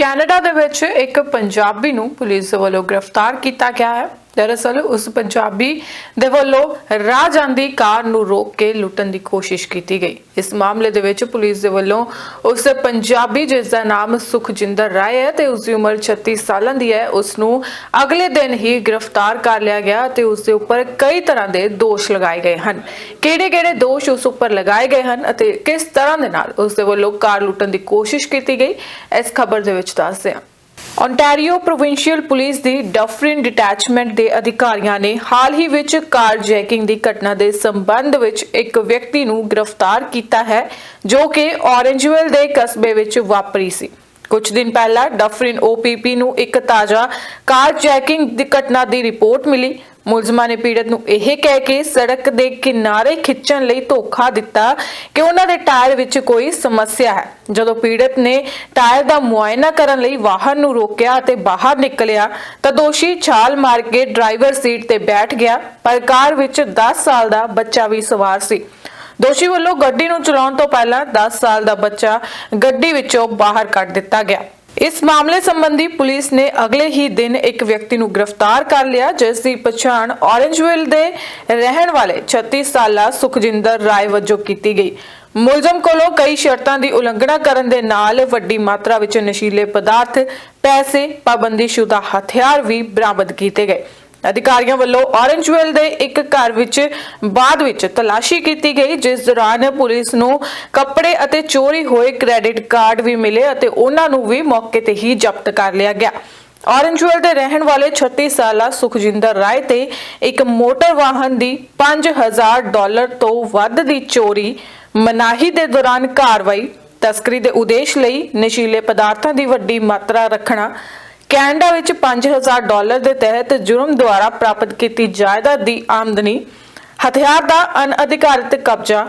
Canada ਦੇ ਵਿੱਚ ਇੱਕ ਪੰਜਾਬੀ ਨੂੰ ਪੁਲਿਸ ਵੱਲੋਂ ਗ੍ਰਿਫਤਾਰ ਕੀਤਾ ਗਿਆ ਹੈ। ਦਰਅਸਲ ਉਸ ਪੰਜਾਬੀ ਦੇ ਵੱਲੋਂ ਰਾਹ ਜਾਂਦੀ ਕਾਰ ਨੂੰ ਰੋਕ ਕੇ ਲੁੱਟਣ ਦੀ ਕੋਸ਼ਿਸ਼ ਕੀਤੀ ਗਈ। ਇਸ ਮਾਮਲੇ ਦੇ ਵਿੱਚ ਪੁਲਿਸ ਦੇ ਵੱਲੋਂ ਉਸ ਪੰਜਾਬੀ, ਜਿਸ ਦਾ ਨਾਮ ਸੁਖਜਿੰਦਰ ਰਾਏ ਹੈ ਤੇ ਉਸ ਦੀ ਉਮਰ 36 ਸਾਲਾਂ ਦੀ ਹੈ, ਉਸ ਨੂੰ ਅਗਲੇ ਦਿਨ ਹੀ ਗ੍ਰਿਫਤਾਰ ਕਰ ਲਿਆ ਗਿਆ ਤੇ ਉਸ ਦੇ ਉੱਪਰ ਕਈ ਤਰ੍ਹਾਂ ਦੇ ਦੋਸ਼ ਲਗਾਏ ਗਏ ਹਨ। ਕਿਹੜੇ-ਕਿਹੜੇ ਦੋਸ਼ ਉਸ ਉੱਪਰ ਲਗਾਏ ਗਏ ਹਨ ਅਤੇ ਕਿਸ ਤਰ੍ਹਾਂ ਦੇ ਨਾਲ ਉਸ ਦੇ ਵੱਲੋਂ ਕਾਰ ਲੁੱਟਣ ਦੀ ਕੋਸ਼ਿਸ਼ ਕੀਤੀ ਗਈ, ਇਸ ਖਬਰ ਦੇ ਵਿੱਚ ਦੱਸਦੇ ਹਾਂ। ਓਨਟਾਰੀਓ ਪ੍ਰੋਵਿੰਸ਼ੀਅਲ ਪੁਲਿਸ ਦੀ ਡਫਰਿਨ ਡਿਟੈਚਮੈਂਟ ਦੇ ਅਧਿਕਾਰੀਆਂ ਨੇ ਹਾਲ ਹੀ ਵਿੱਚ ਕਾਰ ਜੈਕਿੰਗ ਦੀ ਘਟਨਾ ਦੇ ਸੰਬੰਧ ਵਿੱਚ ਇੱਕ ਵਿਅਕਤੀ ਨੂੰ ਗ੍ਰਿਫਤਾਰ ਕੀਤਾ ਹੈ, ਜੋ ਕਿ ਔਰੰਜਵਿਲ ਦੇ ਕਸਬੇ ਵਿੱਚ ਵਾਪਰੀ ਸੀ। ਕੁਝ ਦਿਨ ਪਹਿਲਾਂ ਡਫਰਿਨ OPP ਨੂੰ ਇੱਕ ਤਾਜ਼ਾ ਕਾਰ ਜੈਕਿੰਗ ਦੀ ਘਟਨਾ ਦੀ ਰਿਪੋਰਟ ਮਿਲੀ ਮੁਲਜ਼ਮਾਂ ਨੇ ਪੀੜਤ ਨੂੰ ਇਹ ਕਹਿ ਕੇ ਸੜਕ ਦੇ ਕਿਨਾਰੇ ਖਿੱਚਣ ਲਈ ਧੋਖਾ ਦਿੱਤਾ ਕਿ ਉਹਨਾਂ ਦੇ ਟਾਇਰ ਵਿੱਚ ਕੋਈ ਸਮੱਸਿਆ ਹੈ। ਜਦੋਂ ਪੀੜਤ ਨੇ ਟਾਇਰ ਦਾ ਮੁਆਇਨਾ ਕਰਨ ਲਈ ਵਾਹਨ ਨੂੰ ਰੋਕਿਆ ਅਤੇ ਬਾਹਰ ਨਿਕਲਿਆ, ਤਾਂ ਦੋਸ਼ੀ ਛਾਲ ਮਾਰ ਕੇ ਡਰਾਈਵਰ ਸੀਟ ਤੇ ਬੈਠ ਗਿਆ, ਪਰ ਕਾਰ ਵਿੱਚ 10 ਸਾਲ ਦਾ ਬੱਚਾ ਵੀ ਸਵਾਰ ਸੀ। ਦੋਸ਼ੀ ਵੱਲੋਂ ਗੱਡੀ ਨੂੰ ਚਲਾਉਣ ਤੋਂ ਪਹਿਲਾਂ 10 ਸਾਲ ਦਾ ਬੱਚਾ ਗੱਡੀ ਵਿੱਚੋਂ ਬਾਹਰ ਕੱਢ ਦਿੱਤਾ ਗਿਆ। ਇਸ ਮਾਮਲੇ ਸੰਬੰਧੀ ਪੁਲਿਸ ਨੇ ਅਗਲੇ ਹੀ ਦਿਨ ਇੱਕ ਵਿਅਕਤੀ ਨੂੰ ਗ੍ਰਿਫਤਾਰ ਕਰ ਲਿਆ, ਜਿਸ ਦੀ ਪਛਾਣ ਔਰੰਜਵਿਲ ਦੇ ਰਹਿਣ ਵਾਲੇ 36 ਸਾਲਾ ਸੁਖਜਿੰਦਰ ਰਾਏ ਵਜੋਂ ਕੀਤੀ ਗਈ। ਮੁਲਜ਼ਮ ਕੋਲੋਂ ਕਈ ਸ਼ਰਤਾਂ ਦੀ ਉਲੰਘਣਾ ਕਰਨ ਦੇ ਨਾਲ ਵੱਡੀ ਮਾਤਰਾ ਵਿੱਚ ਨਸ਼ੀਲੇ ਪਦਾਰਥ, ਪੈਸੇ, ਪਾਬੰਦੀਸ਼ੁਦਾ ਹਥਿਆਰ ਵੀ ਬਰਾਮਦ ਕੀਤੇ ਗਏ। ਅਧਿਕਾਰੀਆਂ ਵੱਲੋਂ ਔਰੰਜਵਿਲ ਦੇ ਇੱਕ ਘਰ ਵਿੱਚ ਬਾਅਦ ਵਿੱਚ ਤਲਾਸ਼ੀ ਕੀਤੀ ਗਈ, ਜਿਸ ਦੌਰਾਨ ਪੁਲਿਸ ਨੂੰ ਕੱਪੜੇ ਅਤੇ ਚੋਰੀ ਹੋਏ ਕ੍ਰੈਡਿਟ ਕਾਰਡ ਵੀ ਮਿਲੇ ਅਤੇ ਉਹਨਾਂ ਨੂੰ ਵੀ ਮੌਕੇ ਤੇ ਹੀ ਜ਼ਬਤ ਕਰ ਲਿਆ ਗਿਆ। ਔਰੰਜਵਿਲ ਦੇ ਰਹਿਣ ਵਾਲੇ 36 ਸਾਲਾ ਸੁਖਜਿੰਦਰ ਰਾਏ ਤੇ ਇੱਕ ਮੋਟਰ ਵਾਹਨ ਦੀ 5000 ਡਾਲਰ ਤੋਂ ਵੱਧ ਦੀ ਚੋਰੀ ਮਨਾਹੀ ਦੇ ਦੌਰਾਨ ਕਾਰਵਾਈ, ਤਸਕਰੀ ਦੇ ਉਦੇਸ਼ ਲਈ ਨਸ਼ੀਲੇ ਪਦਾਰਥਾਂ ਦੀ ਵੱਡੀ ਮਾਤਰਾ ਰੱਖਣਾ ਕੈਨੇਡਾ ਵਿੱਚ 5000 ਡਾਲਰ ਦੇ ਤਹਿਤ ਜੁਰਮ ਦੁਆਰਾ ਪ੍ਰਾਪਤ ਕੀਤੀ ਜਾਇਦਾਦ ਦੀ ਆਮਦਨੀ, ਹਥਿਆਰ ਦਾ ਅਨਅਧਿਕਾਰਿਤ ਕਬਜ਼ਾ,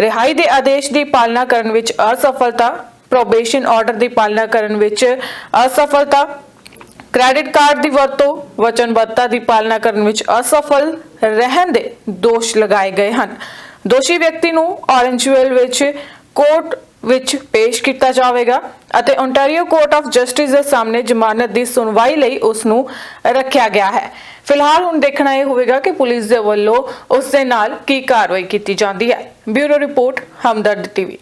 ਰਿਹਾਈ ਦੇ ਆਦੇਸ਼ ਦੀ ਪਾਲਣਾ ਕਰਨ ਵਿੱਚ ਅਸਫਲਤਾ ਪ੍ਰੋਬੇਸ਼ਨ ਆਰਡਰ ਦੀ ਪਾਲਣਾ ਕਰਨ ਵਿੱਚ ਅਸਫਲਤਾ ਕ੍ਰੈਡਿਟ ਕਾਰਡ ਦੀ ਵਰਤੋਂ, ਵਚਨਬੱਧਤਾ ਦੀ ਪਾਲਣਾ ਕਰਨ ਵਿੱਚ ਅਸਫਲ ਰਹਿਣ ਦੇ ਦੋਸ਼ ਲਗਾਏ ਗਏ ਹਨ। ਦੋਸ਼ੀ ਵਿਅਕਤੀ ਨੂੰ ਔਰੰਜਵਿਲ ਵਿੱਚ ਕੋਰਟ ਵਿੱਚ ਪੇਸ਼ ਕੀਤਾ ਜਾਵੇਗਾ ਅਤੇ ਓਨਟਾਰੀਓ ਕੋਰਟ ਆਫ ਜਸਟਿਸ ਦੇ ਸਾਹਮਣੇ ਜ਼ਮਾਨਤ ਦੀ ਸੁਣਵਾਈ ਲਈ ਉਸ ਨੂੰ ਰੱਖਿਆ ਗਿਆ ਹੈ। ਫਿਲਹਾਲ ਹੁਣ ਦੇਖਣਾ ਇਹ ਹੋਵੇਗਾ ਕਿ ਪੁਲਿਸ ਦੇ ਵੱਲੋਂ ਉਸ ਦੇ ਨਾਲ ਕੀ ਕਾਰਵਾਈ ਕੀਤੀ ਜਾਂਦੀ ਹੈ। Bureau report, Hamdard TV.